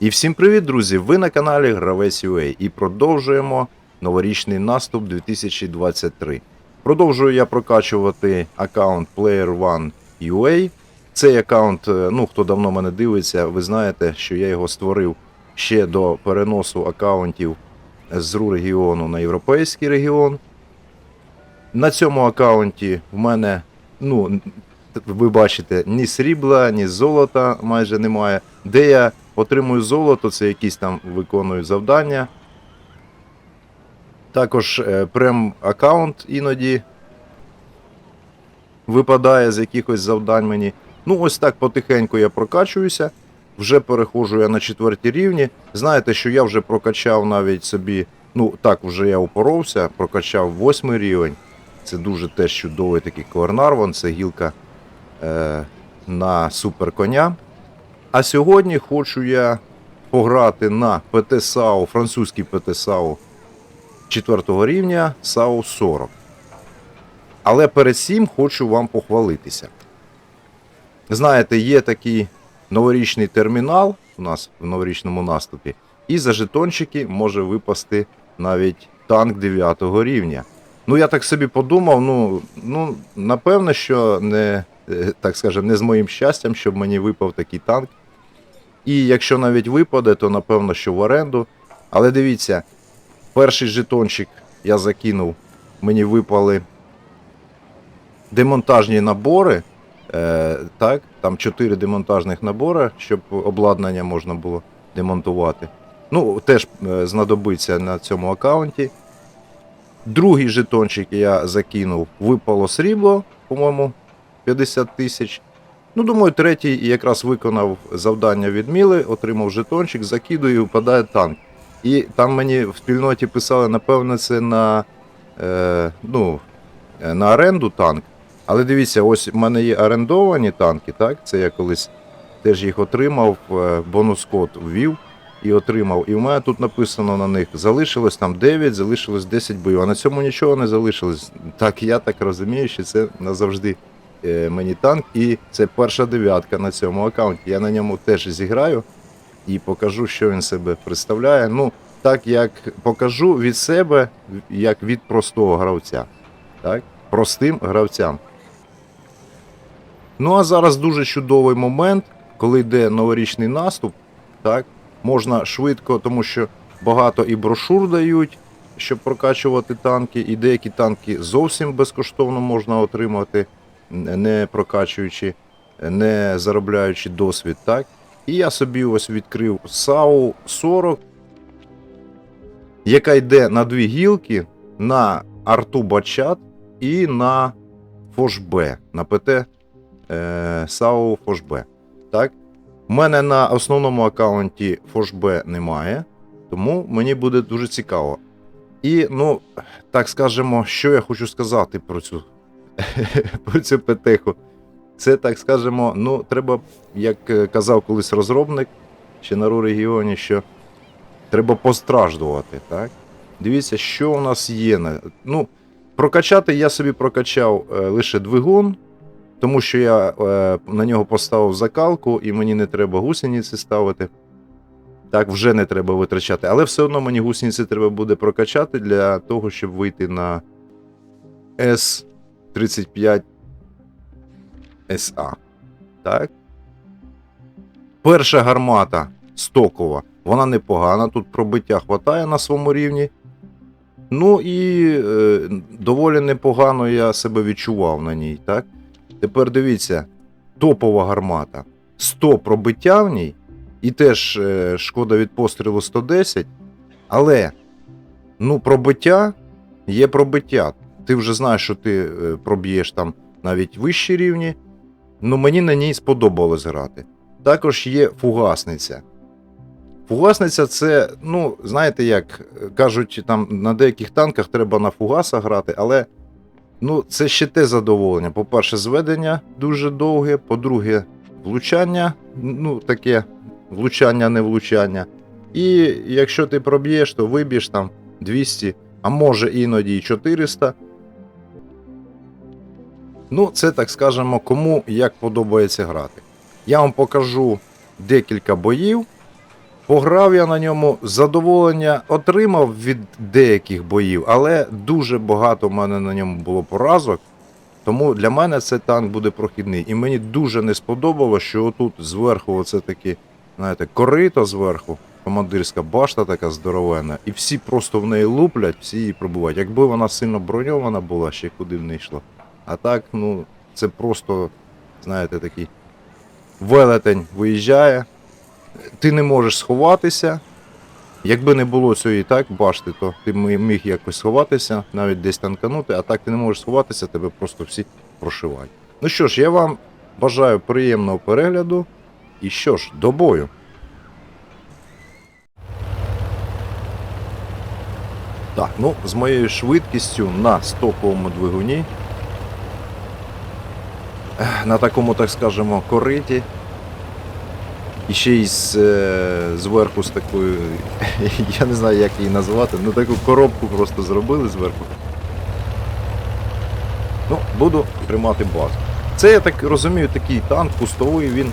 І всім привіт, друзі! Ви на каналі Гравець UA і продовжуємо новорічний наступ 2023. Продовжую я прокачувати аккаунт Player One UA. Цей аккаунт, е, ну хто давно мене дивиться, ви знаєте, що я його створив ще до переносу аккаунтів з РУ регіону на європейський регіон. На цьому аккаунті в мене, ну, ви бачите, ні срібла, ні золота майже немає. Де я отримую золото, це якісь там виконую завдання. Також е, прем аккаунт іноді випадає з якихось завдань мені. Ну, ось так потихеньку я прокачуюся. Вже переходжу я на четверті рівні. Знаєте, що я вже прокачав навіть собі. Ну, так, вже я упоровся, прокачав восьмий рівень. Це дуже теж чудовий такий Кварнарвон, це гілка на супер коня. А сьогодні хочу я пограти на ПТ САУ, французький ПТ САУ 4 рівня САУ 40. Але перед цим хочу вам похвалитися. Знаєте, є такий новорічний термінал у нас в новорічному наступі, і за жетончики може випасти навіть танк 9 рівня. Ну, я так собі подумав, ну, ну напевно, що не, е, так скажем, не з моїм щастям, щоб мені випав такий танк. І якщо навіть випаде, то напевно, що в оренду. Але дивіться, перший жетончик я закинув, мені випали демонтажні набори. Е, так, там 4 демонтажних набори, щоб обладнання можна було демонтувати. Ну, теж е, знадобиться на цьому аккаунті. Другий жетончик я закинув, випало срібло, по-моєму, 50 тисяч. Ну, думаю, третій якраз виконав завдання від Міли, отримав жетончик, закидую і впадає танк. І там мені в спільноті писали, напевно, це на, е, ну, е, на оренду танк. Але дивіться, ось в мене є орендовані танки, так? Це я колись теж їх отримав, е, бонус код ввів і отримав. І в мене тут написано на них: залишилось там 9, залишилось 10 боїв. А на цьому нічого не залишилось. Так, я так розумію, що це назавжди мені танк. І це перша дев'ятка на цьому аккаунті. Я на ньому теж зіграю і покажу, що він себе представляє. Ну, так як покажу від себе, як від простого гравця. Так? Простим гравцям. Ну а зараз дуже чудовий момент, коли йде новорічний наступ. Так? Можна швидко, тому що багато і брошур дають, щоб прокачувати танки, і деякі танки зовсім безкоштовно можна отримати, не прокачуючи, не заробляючи досвід. Так? І я собі ось відкрив САУ 40, яка йде на дві гілки, на арту Бачат і на Фош-Б, на ПТ е, САУ Фош-Б. Так? У мене на основному аккаунті Фош-Б немає, тому мені буде дуже цікаво. І, ну, так скажемо, що я хочу сказати про цю, цю ПТХу. Це, так скажемо, ну, треба, як е, казав колись розробник ще на РУ регіоні, що треба постраждувати. Так? Дивіться, що у нас є. Ну, прокачати я собі прокачав е, лише двигун, тому що я е, на нього поставив закалку, і мені не треба гусениці ставити. Так, вже не треба витрачати. Але все одно мені гусениці треба буде прокачати для того, щоб вийти на S35 SA. Так. Перша гармата стокова, вона непогана, тут пробиття хватає на своєму рівні. Ну і е, доволі непогано я себе відчував на ній, так? Тепер дивіться, топова гармата. 100 пробиття в ній, і теж е, шкода від пострілу 110. Але ну, пробиття є пробиття. Ти вже знаєш, що ти е, проб'єш там навіть вищі рівні. Ну, мені на ній сподобалось грати. Також є фугасниця. Фугасниця це, ну, знаєте, як е, кажуть, там на деяких танках треба на фугасах грати, але ну, це ще те задоволення. По-перше, зведення дуже довге, по-друге, влучання, ну, таке влучання, не влучання. І якщо ти проб'єш, то виб'єш там 200, а може іноді і 400. Ну, це так скажемо, кому як подобається грати. Я вам покажу декілька боїв. Пограв я на ньому, задоволення отримав від деяких боїв, але дуже багато в мене на ньому було поразок. Тому для мене цей танк буде прохідний. І мені дуже не сподобалося, що отут зверху, оце такі, знаєте, корито зверху, командирська башта така здоровена, і всі просто в неї луплять, всі її пробувають. Якби вона сильно броньована була, ще куди б не йшло. А так, ну, це просто, знаєте, такий велетень виїжджає, ти не можеш сховатися. Якби не було цієї так башти, то ти міг якось сховатися, навіть десь танканути, а так ти не можеш сховатися, тебе просто всі прошивають. Ну що ж, я вам бажаю приємного перегляду. І що ж, до бою. Так, ну, з моєю швидкістю на стоковому двигуні, на такому, так скажемо, кориті, і ще й з, е, зверху з такою, я не знаю, як її назвати, ну таку коробку просто зробили зверху. Ну, буду тримати базу. Це, я так розумію, такий танк кустовий, він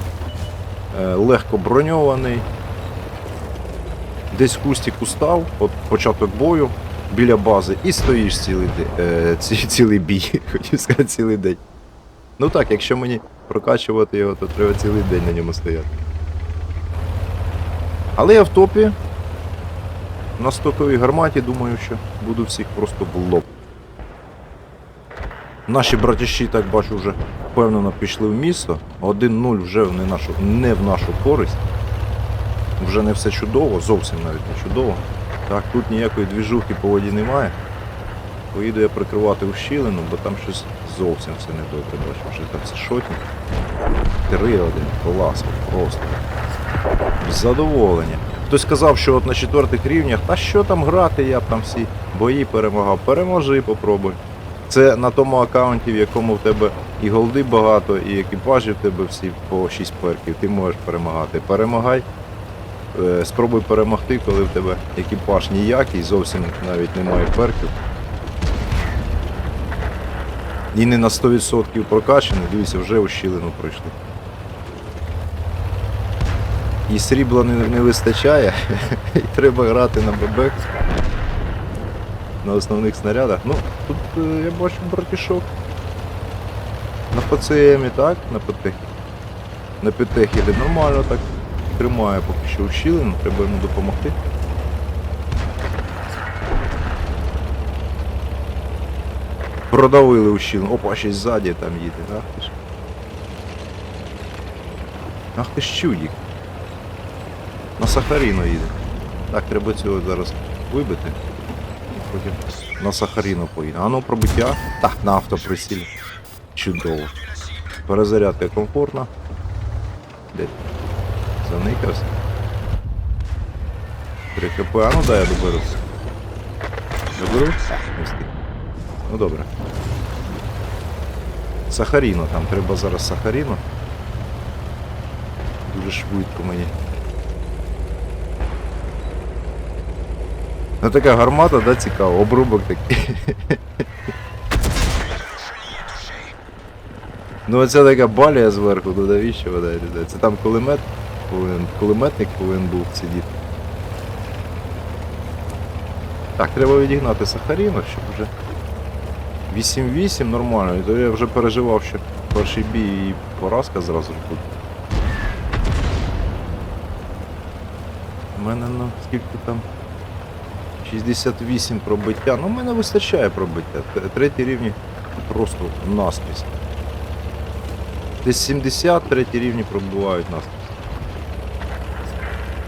е, легко броньований. Десь в кустіку став, от початок бою біля бази, і стоїш цілий, де- е, цілий бій, хотів сказати цілий день. Ну так, якщо мені прокачувати його, то треба цілий день на ньому стояти. Але я в топі. На стоковій гарматі думаю, що буду всіх просто в лоб. Наші братіші, так бачу, вже впевнено пішли в місто. 1-0 вже не, нашу, не в нашу користь. Вже не все чудово, зовсім навіть не чудово. Так, тут ніякої двіжухи по воді немає. Поїду я прикривати ущілину, бо там щось зовсім все недобре. Бачу, вже там все шотні. 3-1, клас, просто задоволення. Хтось сказав, що от на четвертих рівнях, та що там грати, я б там всі бої перемагав. Переможи, попробуй. Це на тому аккаунті, в якому в тебе і голди багато, і екіпажі в тебе всі по 6 перків, ти можеш перемагати. Перемагай. Е, Спробуй перемогти, коли в тебе екіпаж ніякий, зовсім навіть немає перків. І не на 100% прокачаний, дивіться, вже ущілину пройшли. І срібла не, не вистачає, і треба грати на ББ. На основних снарядах. Ну, тут е, я бачу братішок. На ПЦМі, так? На ПТ. На ПТ їде нормально так. Тримає поки що ущілину, треба йому допомогти. Продавили ущілину. Опа, ще ззаді там їде, ах ти ж. Ах ти ж чудік. На Сахаріно їде. Так, треба цього зараз вибити. І потім на Сахаріно поїде. А ну пробиття. Так, на автоприсілі. Чудово. Перезарядка комфортна. Де? Заникався. 3 хп. А ну дай я доберу. Доберу? Не. Ну добре. Сахаріно, там треба зараз Сахаріно. Дуже швидко мені. Ну така гармата, да, цікаво, обрубок такий. Ну оця така балія зверху, ну навіщо вона йде? Це там кулемет повинен, кулеметник повинен був сидіти. Так, треба відігнати Сахаріно, щоб вже 8-8 нормально, і то я вже переживав, що перший бій і поразка зразу ж буде. У мене ну скільки там 68 пробиття. Ну, в мене вистачає пробиття. Т- Треті рівні просто наскрізь. Десь 70 треті рівні пробивають наскрізь.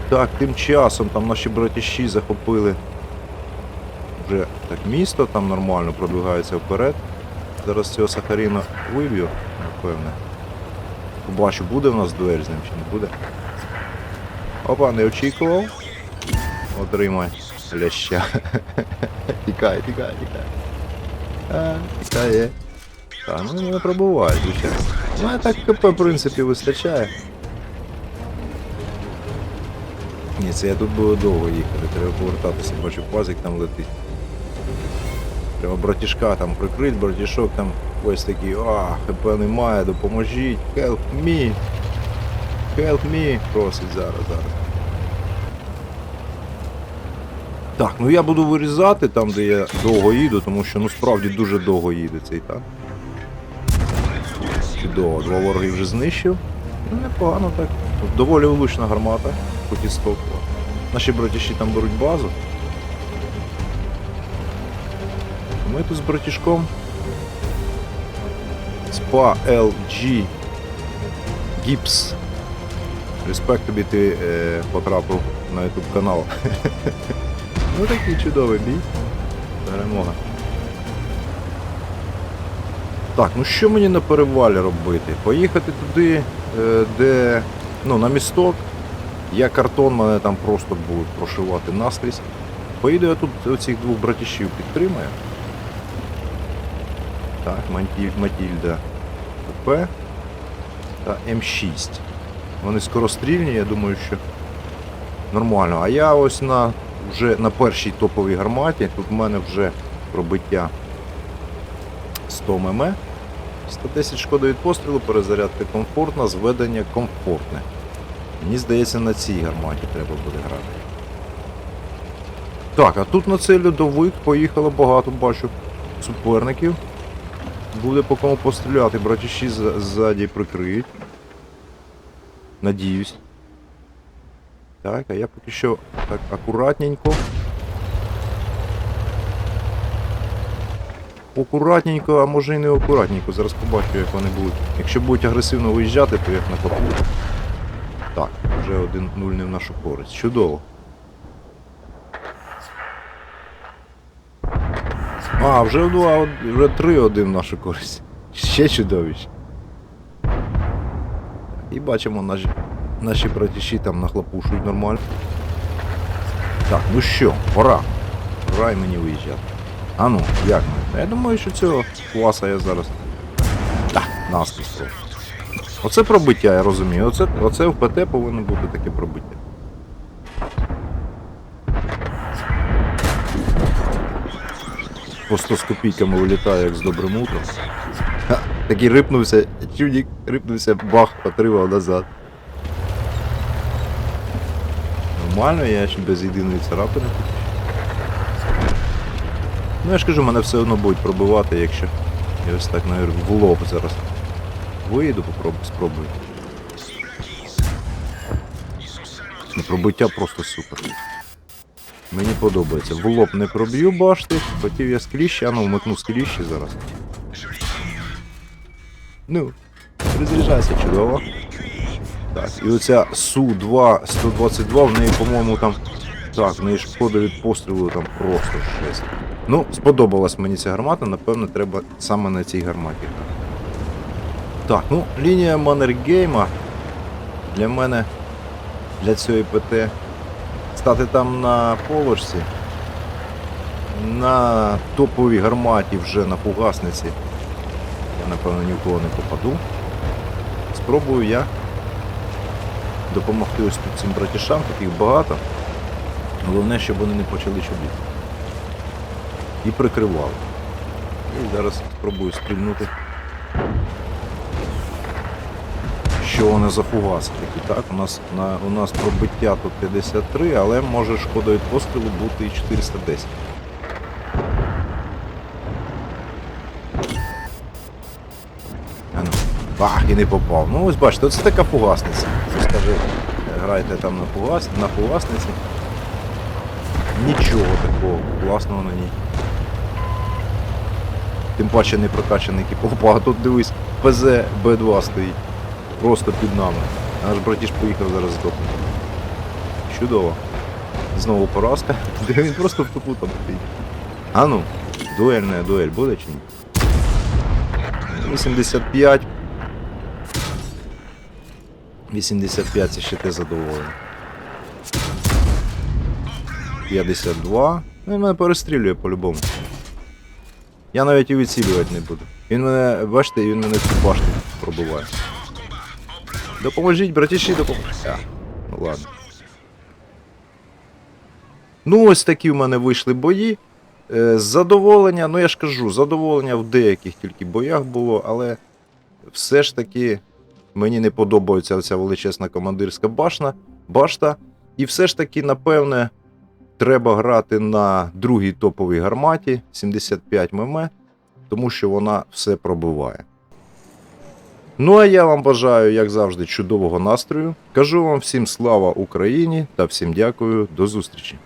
Так, тим часом там наші братіші захопили вже так місто, там нормально продвигається вперед. Зараз цього Сахаріна виб'ю, напевне. Побачу, буде в нас дуель з ним чи не буде. Опа, не очікував. Отримай ляща. Тікай, тікай, тікай. Тікає. Так, ну не пробуває, звичайно. Ну, так КП, в принципі, вистачає. Ні, це я тут було довго їхати, треба повертатися, бачу, пазик там летить. Треба братішка там прикрить, братішок там ось такий, а, ХП немає, допоможіть, help me. Help me, просить зараз, зараз. Так, ну я буду вирізати там, де я довго їду, тому що ну справді дуже довго їде цей танк. Чудово, два вороги вже знищив. Ну, непогано так. Доволі влучна гармата, хоч і стокова. Наші братіші там беруть базу. Ми тут з братішком. Spa LG Gips. Респект тобі ти е, потрапив на YouTube канал. ну такий чудовий бій. Перемога. Так, ну що мені на перевалі робити? Поїхати туди, е, де. Ну, на місток. Я картон, мене там просто будуть прошивати наскрізь. Поїду я тут оцих двох братішів підтримаю. Так, Матільда КП та М6. Вони скорострільні, я думаю, що нормально. А я ось на вже на першій топовій гарматі, тут в мене вже пробиття 100 мм. 110 шкоди від пострілу, перезарядка комфортна, зведення комфортне. Мені здається, на цій гарматі треба буде грати. Так, а тут на цей льодовик поїхало багато, бачу, суперників. Буде по кому постріляти, братіші за- ззаді прикриють. Надіюсь. Так, а я поки що так акуратненько. Акуратненько, а може і не акуратненько. Зараз побачу, як вони будуть. Якщо будуть агресивно виїжджати, то як на капу. Так, вже 1-0 не в нашу користь. Чудово. А, вже 2, вже 3-1 в нашу користь. Ще чудовіше. І бачимо, наші, наші братіші там нахлопушують нормально. Так, ну що, пора. Пора і мені виїжджати. А ну, як ми? Я думаю, що цього класа я зараз. Так, просто. Оце пробиття, я розумію. Оце, оце в ПТ повинно бути таке пробиття. Просто з копійками вилітає, як з добрим утром. Такий рипнувся, чудік рипнувся, бах, отримав назад. Нормально, я ще без єдиної царапини. Ну я ж кажу, мене все одно будуть пробивати, якщо я ось так, навіть, в лоб зараз. Виїду, попробую, спробую. Ну, Пробиття просто супер. Мені подобається. В лоб не проб'ю башти, хотів я скліщі, а ну вмикну скліщі зараз. Ну, розряджайся чудово. Так, і оця Су-2 122, в неї, по-моєму, там. Так, в неї шкода від пострілу там просто жесть. Ну, сподобалась мені ця гармата, напевно, треба саме на цій гарматі. Так, ну, лінія Маннергейма для мене, для цієї ПТ, стати там на положці, на топовій гарматі вже на фугасниці. Я, напевно, ні в кого не попаду. Спробую я допомогти ось тут цим братішам, таких багато. Головне, щоб вони не почали чобіти. І прикривали. І зараз спробую стрільнути. Що вони за фугаси такі, так? У нас, на, у нас пробиття тут 53, але може шкода від пострілу бути і 410. Ну, бах, і не попав. Ну ось бачите, це така фугасниця. Скажи, грайте там на, фугас, на фугасниці. Нічого такого класного на ній. Тим паче не прокачаний кіпопа, а тут дивись, ПЗ Б2 стоїть. Просто під нами. Наш братіш поїхав зараз здохнути. Чудово. Знову поразка. Він просто в тупу там стоїть. А ну, дуельна дуель буде чи ні? 85. 85 це ще те задоволення. 52. Ну, він мене перестрілює по-любому. Я навіть і відцілювати не буду. Він мене, бачите, він мене цю башту пробиває. Допоможіть, братіші, допоможіть. А, ну ладно. Ну, ось такі в мене вийшли бої. Е, Задоволення, ну я ж кажу, задоволення в деяких тільки боях було, але все ж таки мені не подобається ця величезна командирська башна, башта. І все ж таки, напевне, треба грати на другій топовій гарматі 75 мм, тому що вона все пробиває. Ну а я вам бажаю, як завжди, чудового настрою. Кажу вам всім слава Україні та всім дякую. До зустрічі!